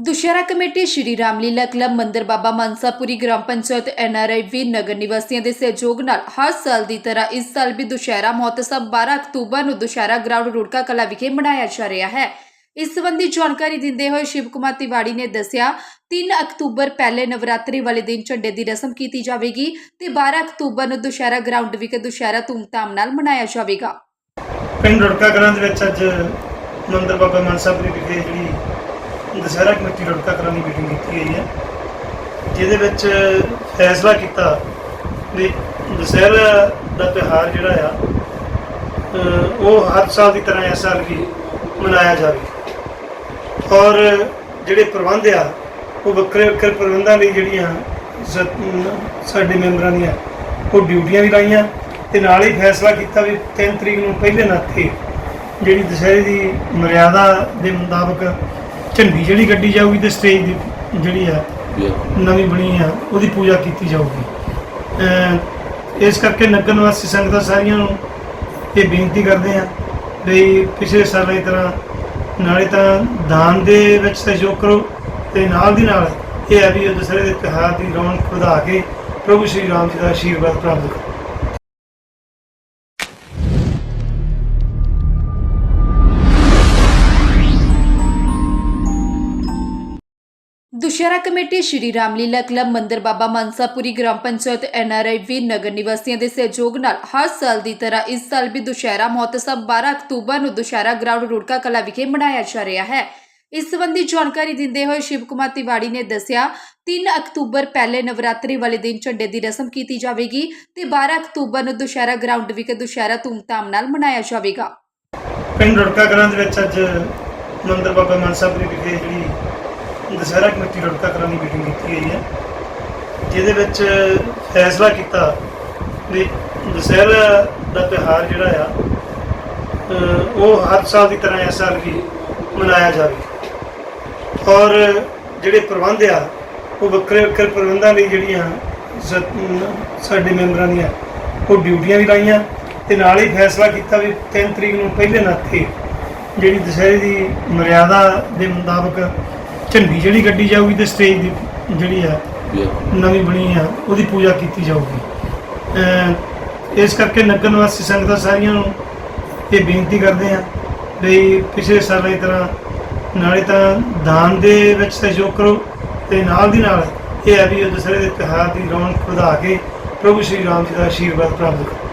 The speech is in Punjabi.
ਦੁਸ਼ਹਿਰਾ ਕਮੇਟੀ ਸ਼੍ਰੀ ਰਾਮਲੀਲਾ ਕਲੱਬ ਮੰਦਰ ਬਾਬਾ ਮਨਸਾਪੁਰੀ ਗ੍ਰਾਮ ਪੰਚਾਇਤ ਐਨਆਰਆਈ ਨਗਰ ਨਿਵਾਸੀਆਂ ਦੇ ਸਹਿਯੋਗ ਨਾਲ ਹਰ ਸਾਲ ਦੀ ਤਰ੍ਹਾਂ ਇਸ ਸਾਲ ਵੀ ਦੁਸ਼ਹਿਰਾ ਮਹੋਤਸਵ 12 ਅਕਤੂਬਰ ਨੂੰ ਦੁਸ਼ਹਿਰਾ ਗਰਾਊਂਡ ਰੁੜਕਾ ਕਲਾ ਵਿਖੇ ਮਨਾਇਆ ਜਾ ਰਿਹਾ ਹੈ। ਇਸ ਸੰਬੰਧੀ ਜਾਣਕਾਰੀ ਦਿੰਦੇ ਹੋਏ ਸ਼ਿਵ ਕੁਮਾਰ ਤਿਵਾੜੀ ਨੇ ਦੱਸਿਆ 3 ਅਕਤੂਬਰ ਪਹਿਲੇ ਨਵਰਾਤਰੀ ਵਾਲੇ ਦਿਨ ਝੰਡੇ ਦੀ ਰਸਮ ਕੀਤੀ ਜਾਵੇਗੀ ਤੇ 12 ਅਕਤੂਬਰ ਨੂੰ ਦੁਸ਼ਹਿਰਾ ਗਰਾਊਂਡ ਵਿਖੇ ਦੁਸ਼ਹਿਰਾ ਧੂਮਧਾਮ ਨਾਲ ਮਨਾਇਆ ਜਾਵੇਗਾ। ਪਿੰਡ ਰੁੜਕਾ ਕਲਾਂ ਦੇ ਵਿੱਚ ਅੱਜ ਮੰਦਰ ਬਾਬਾ ਮਨਸਾਪੁਰੀ ਵਿਖੇ ਜਿਹੜੀ ਦੁਸਹਿਰਾ ਕਮੇਟੀ ਰੁੜਕਾ ਕਲਾਂ ਦੀ ਮੀਟਿੰਗ ਕੀਤੀ ਗਈ ਹੈ। ਜਿਹਦੇ ਵਿੱਚ ਫੈਸਲਾ ਕੀਤਾ ਵੀ ਦੁਸਹਿਰਾ ਦਾ ਤਿਉਹਾਰ ਜਿਹੜਾ ਆ ਉਹ ਹਰ ਸਾਲ ਦੀ ਤਰ੍ਹਾਂ ਇਸ ਸਾਲ ਵੀ ਮਨਾਇਆ ਜਾਵੇ। ਔਰ ਜਿਹੜੇ ਪ੍ਰਬੰਧ ਆ, ਉਹ ਵੱਖਰੇ ਵੱਖਰੇ ਪ੍ਰਬੰਧਾਂ ਲਈ ਜਿਹੜੀਆਂ ਸਾਡੇ ਮੈਂਬਰਾਂ ਦੀਆਂ, ਉਹ ਡਿਊਟੀਆਂ ਵੀ ਲਾਈਆਂ ਤੇ ਨਾਲ ਹੀ ਫੈਸਲਾ ਕੀਤਾ ਵੀ 3 ਤਰੀਕ ਨੂੰ ਪਹਿਲੇ ਨਾਥੇ ਜਿਹੜੀ ਦੁਸਹਿਰੇ ਦੀ ਮਰਿਆਦਾ ਦੇ ਮੁਤਾਬਕ ਝੰਡੀ ਜਿਹੜੀ ਗੱਡੀ ਜਾਊਗੀ ਤੇ ਸਟੇਜ ਦੀ ਜਿਹੜੀ ਆ ਨਵੀਂ ਬਣੀ ਆ ਉਹਦੀ ਪੂਜਾ ਕੀਤੀ ਜਾਊਗੀ। ਇਸ ਕਰਕੇ ਨਗਰ ਨਿਵਾਸੀ ਸੰਗਤਾਂ ਸਾਰੀਆਂ ਨੂੰ ਇਹ ਬੇਨਤੀ ਕਰਦੇ ਆ ਵੀ ਪਿਛਲੇ ਸਾਲਾਂ ਦੀ ਤਰ੍ਹਾਂ ਨਾਲੇ ਤਾਂ ਦਾਨ ਦੇ ਵਿੱਚ ਸਹਿਯੋਗ ਕਰੋ ਤੇ ਨਾਲ ਦੀ ਨਾਲ ਇਹ ਹੈ ਵੀ ਉਹ ਦੁਸਹਿਰੇ ਦੇ ਤਿਉਹਾਰ ਦੀ ਰੌਣਕ ਵਧਾ ਕੇ ਪ੍ਰਭੂ ਸ਼੍ਰੀ ਰਾਮ ਜੀ ਦਾ ਆਸ਼ੀਰਵਾਦ ਪ੍ਰਾਪਤ ਕਰੋ। ਦੁਸ਼ਹਿਰਾ ਕਮੇਟੀ ਸ਼੍ਰੀ ਰਾਮਲੀਲਾ ਕਲੱਬ ਮੰਦਰ ਬਾਬਾ ਮਨਸਾਪੁਰੀ ਗ੍ਰਾਮ ਪੰਚਾਇਤ ਐਨਆਰਆਈ ਵੀ ਨਗਰ ਨਿਵਾਸੀਆਂ ਦੇ ਸਹਿਯੋਗ ਨਾਲ ਹਰ ਸਾਲ ਦੀ ਤਰ੍ਹਾਂ ਇਸ ਸਾਲ ਵੀ ਦੁਸ਼ਹਿਰਾ ਮਹੋਤਸਵ 12 ਅਕਤੂਬਰ ਨੂੰ ਦੁਸ਼ਹਿਰਾ ਗਰਾਊਂਡ ਰੁੜਕਾ ਕਲਾ ਵਿਖੇ ਮਨਾਇਆ ਜਾ ਰਿਹਾ ਹੈ। ਇਸ ਸੰਬੰਧੀ ਜਾਣਕਾਰੀ ਦਿੰਦੇ ਹੋਏ ਸ਼ਿਵ ਕੁਮਾਰ ਤਿਵਾੜੀ ਨੇ ਦੱਸਿਆ 3 ਅਕਤੂਬਰ ਪਹਿਲੇ ਨਵਰਾਤਰੀ ਵਾਲੇ ਦਿਨ ਝੰਡੇ ਦੀ ਰਸਮ ਕੀਤੀ ਜਾਵੇਗੀ ਤੇ 12 ਅਕਤੂਬਰ ਨੂੰ ਦੁਸ਼ਹਿਰਾ ਗਰਾਊਂਡ ਵਿਖੇ ਦੁਸ਼ਹਿਰਾ ਧੂਮਧਾਮ ਨਾਲ ਮਨਾਇਆ ਜਾਵੇਗਾ। ਪਿੰਡ ਰੁੜਕਾ ਕਲਾਂ ਦੇ ਵਿੱਚ ਅੱਜ ਮੰਦਰ ਬਾਬਾ ਮਨਸਾਪੁਰੀ ਵਿਖੇ ਜਿਹੜੀ ਦੁਸਹਿਰਾ ਕਮੇਟੀ ਰੁੜਕਾ ਕਰਨ ਦੀ ਮੀਟਿੰਗ ਕੀਤੀ ਗਈ ਹੈ, ਜਿਹਦੇ ਵਿੱਚ ਫੈਸਲਾ ਕੀਤਾ ਵੀ ਦੁਸਹਿਰਾ ਦਾ ਤਿਉਹਾਰ ਜਿਹੜਾ ਆ ਉਹ ਹਰ ਸਾਲ ਦੀ ਤਰ੍ਹਾਂ ਇਸ ਸਾਲ ਵੀ ਮਨਾਇਆ ਜਾਵੇ। ਔਰ ਜਿਹੜੇ ਪ੍ਰਬੰਧ ਆ, ਉਹ ਵੱਖਰੇ ਵੱਖਰੇ ਪ੍ਰਬੰਧਾਂ ਲਈ ਜਿਹੜੀਆਂ ਸਾਡੇ ਮੈਂਬਰਾਂ ਦੀਆਂ, ਉਹ ਡਿਊਟੀਆਂ ਵੀ ਲਾਈਆਂ ਤੇ ਨਾਲ ਹੀ ਫੈਸਲਾ ਕੀਤਾ ਵੀ 3 ਤਰੀਕ ਨੂੰ ਪਹਿਲੇ ਨਾਤੇ ਜਿਹੜੀ ਦੁਸਹਿਰੇ ਦੀ ਮਰਿਆਦਾ ਦੇ ਮੁਤਾਬਕ ਝੰਡੀ ਜਿਹੜੀ ਗੱਡੀ ਜਾਊਗੀ ਤੇ ਸਟੇਜ ਦੀ ਜਿਹੜੀ ਆ ਨਵੀਂ ਬਣੀ ਆ ਉਹਦੀ ਪੂਜਾ ਕੀਤੀ ਜਾਊਗੀ। ਇਸ ਕਰਕੇ ਨਗਰ ਨਿਵਾਸੀ ਸੰਗਤਾਂ ਸਾਰੀਆਂ ਨੂੰ ਇਹ ਬੇਨਤੀ ਕਰਦੇ ਆ ਵੀ ਪਿਛਲੇ ਸਾਲਾਂ ਦੀ ਤਰ੍ਹਾਂ ਨਾਲੇ ਤਾਂ ਦਾਨ ਦੇ ਵਿੱਚ ਸਹਿਯੋਗ ਕਰੋ ਤੇ ਨਾਲ ਦੀ ਨਾਲ ਇਹ ਹੈ ਵੀ ਉਹ ਦੁਸਹਿਰੇ ਦੇ ਤਿਉਹਾਰ ਦੀ ਰੌਣਕ ਵਧਾ ਕੇ ਪ੍ਰਭੂ ਸ਼੍ਰੀ ਰਾਮ ਜੀ ਦਾ ਆਸ਼ੀਰਵਾਦ ਪ੍ਰਾਪਤ ਕਰੋ।